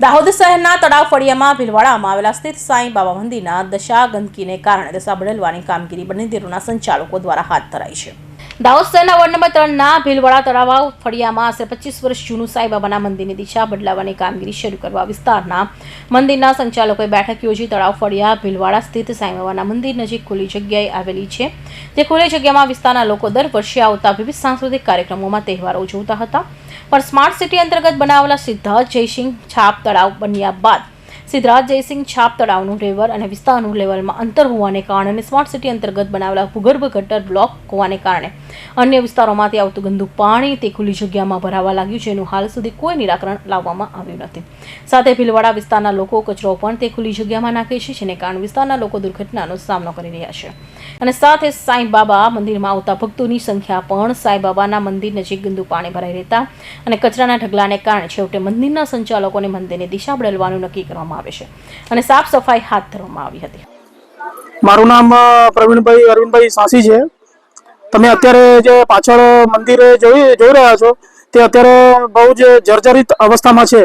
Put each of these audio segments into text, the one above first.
દાહોદ શહેરના તળાવ ફળિયામાં ભીલવાડામાં આવેલા સ્થિત સાંઈ બાબા મંદિરના દશા ગંદકીને કારણે દશા બદલવાની કામગીરી મંદિરોના સંચાલકો દ્વારા હાથ ધરાઈ છે. દાહોદ શહેરના વોર્ડ નંબર ત્રણના ભીલવાડા તળાવ ફળિયામાં આશરે પચીસ વર્ષ જૂનું સાંઈબાબાના મંદિરની દિશા બદલાવવાની કામગીરી શરૂ કરવા વિસ્તારના મંદિરના સંચાલકોએ બેઠક યોજી તળાવ ફળિયા ભીલવાડા સ્થિત સાંઈબાબાના મંદિર નજીક ખુલ્લી જગ્યાએ આવેલી છે. તે ખુલ્લી જગ્યામાં વિસ્તારના લોકો દર વર્ષે આવતા વિવિધ સાંસ્કૃતિક કાર્યક્રમોમાં તહેવારો ઉજવતા હતા. પણ સ્માર્ટ સિટી અંતર્ગત બનાવેલા સિદ્ધાર્થ જયસિંહ છાપ તળાવ બન્યા બાદ સિદ્ધરાજ જયસિંહ છાપ તળાવનું લેવલ અને વિસ્તારનું લેવલમાં અંતર હોવાને કારણે સ્માર્ટ સિટી અંતર્ગત બનાવેલા ભૂગર્ભ ગટર બ્લોક હોવાને કારણે અન્ય વિસ્તારોમાંથી આવતું ગંદુ પાણી તે ખુલ્લી જગ્યામાં ભરાવા લાગ્યું જેનું હાલ સુધી કોઈ નિરાકરણ લાવવામાં આવ્યું નથી. સાથે ભીલવાડા વિસ્તારના લોકો કચરો પણ તે ખુલ્લી જગ્યામાં નાખે છે, જેને કારણે વિસ્તારના લોકો દુર્ઘટનાનો સામનો કરી રહ્યા છે. અને સાથે સાંઈ મંદિરમાં આવતા ભક્તોની સંખ્યા પણ સાંઈ મંદિર નજીક ગંદુ પાણી ભરાઈ રહેતા અને કચરાના ઢગલાને કારણે છેવટે મંદિરના સંચાલકોને મંદિરની દિશા બદલવાનું નક્કી કરવામાં આવે છે. અને સાફ સફાઈ હાથ ધરવામાં આવી હતી. મારું નામ પ્રવીણભાઈ અરવિંદભાઈ સાંસી છે. તમે અત્યારે જે પાછળ મંદિરે જોઈ જોઈ રહ્યા છો તે અત્યારે બહુ જ જર્જરિત અવસ્થામાં છે.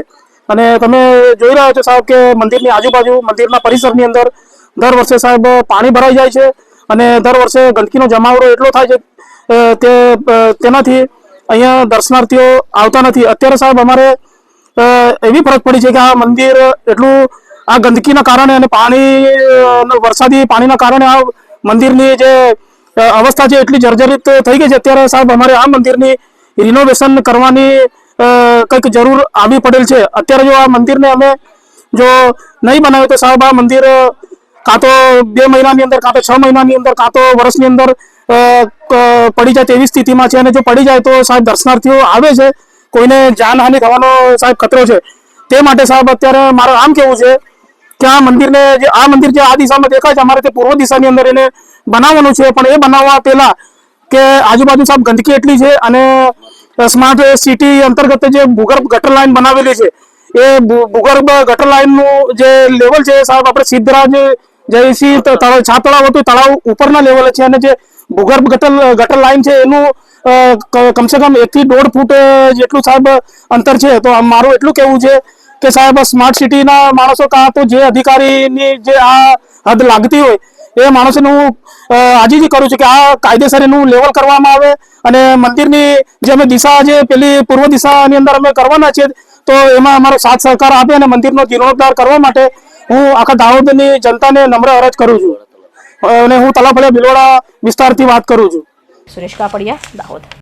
અને તમે જોઈ રહ્યા છો સાહેબ કે મંદિરની આજુબાજુ મંદિરના પરિસરની અંદર દર વર્ષે સાહેબ પાણી ભરાઈ જાય છે અને દર વર્ષે ગંદકીનો જમાવડો એટલો થાય છે તે તેનાથી અહીંયા દર્શનાર્થીઓ આવતા નથી. અત્યારે સાહેબ અમારે એવી ફરજ પડી છે કે આ મંદિર એટલું આ ગંદકીના કારણે અને પાણી વરસાદી પાણીના કારણે આ મંદિરની જે અવસ્થા છે એટલી જર્જરિત થઈ ગઈ છે, અત્યારે સાહેબ અમારે આ મંદિરની રિનોવેશન કરવાની કંઈક જરૂર આવી પડેલ છે. અત્યારે જો આ મંદિરને અમે જો નહીં બનાવ્યું તો સાહેબ આ મંદિર કાં તો બે મહિનાની અંદર, કાં તો છ મહિનાની અંદર, કાં તો વર્ષની અંદર પડી જાય તેવી સ્થિતિમાં છે. અને જો પડી જાય તો સાહેબ દર્શનાર્થીઓ આવે છે. કોઈને જાનહાનિ થવાનો સાહેબ ખતરો છે. તે માટે સાહેબ અત્યારે મારે આમ કેવું છે કે આ મંદિરને આ મંદિર જે આ દિશામાં દેખાય છે, અમારે તે પૂર્વ દિશાની અંદર એને બનાવવાનું છે, પણ એ બનાવવા પહેલા કે આજુબાજુ સાહેબ ગંદકી એટલી છે અને સ્માર્ટ સિટી અંતર્ગત જે ભૂગર્ભ ગટર લાઈન બનાવેલી છે, એ ભૂગર્ભ ગટર લાઈનનું જે લેવલ છે સાહેબ, આપણે સિદ્ધરાજ જયસિંહ તળાવ છા તળાવ હતું, તળાવ ઉપરના લેવલે છે અને જે ભૂગર્ભ ગટર ગટર લાઈન છે, એનું કમસે કમ એકથી દોઢ ફૂટ જેટલું સાહેબ અંતર છે. તો મારું એટલું કહેવું છે કે સાહેબ, સ્માર્ટ સિટીના માણસો કાં તો જે અધિકારીની જે આ હદ લાગતી હોય એ માણસને હું આજીજી કરું છું કે આ કાયદેસર એનું લેવલ કરવામાં આવે અને મંદિરની જે અમે દિશા જે પેલી પૂર્વ દિશાની અંદર અમે કરવાના છીએ તો એમાં અમારો સાથ સહકાર આપે અને મંદિરનો જીર્ણોદ્ધાર કરવા માટે હું આખા દાહોદની જનતાને નમ્ર અરજ કરું છું. અને હું તલાફળિયા બિલોડા વિસ્તારથી વાત કરું છું. સુરેશ કાપડિયા, દાહોદ.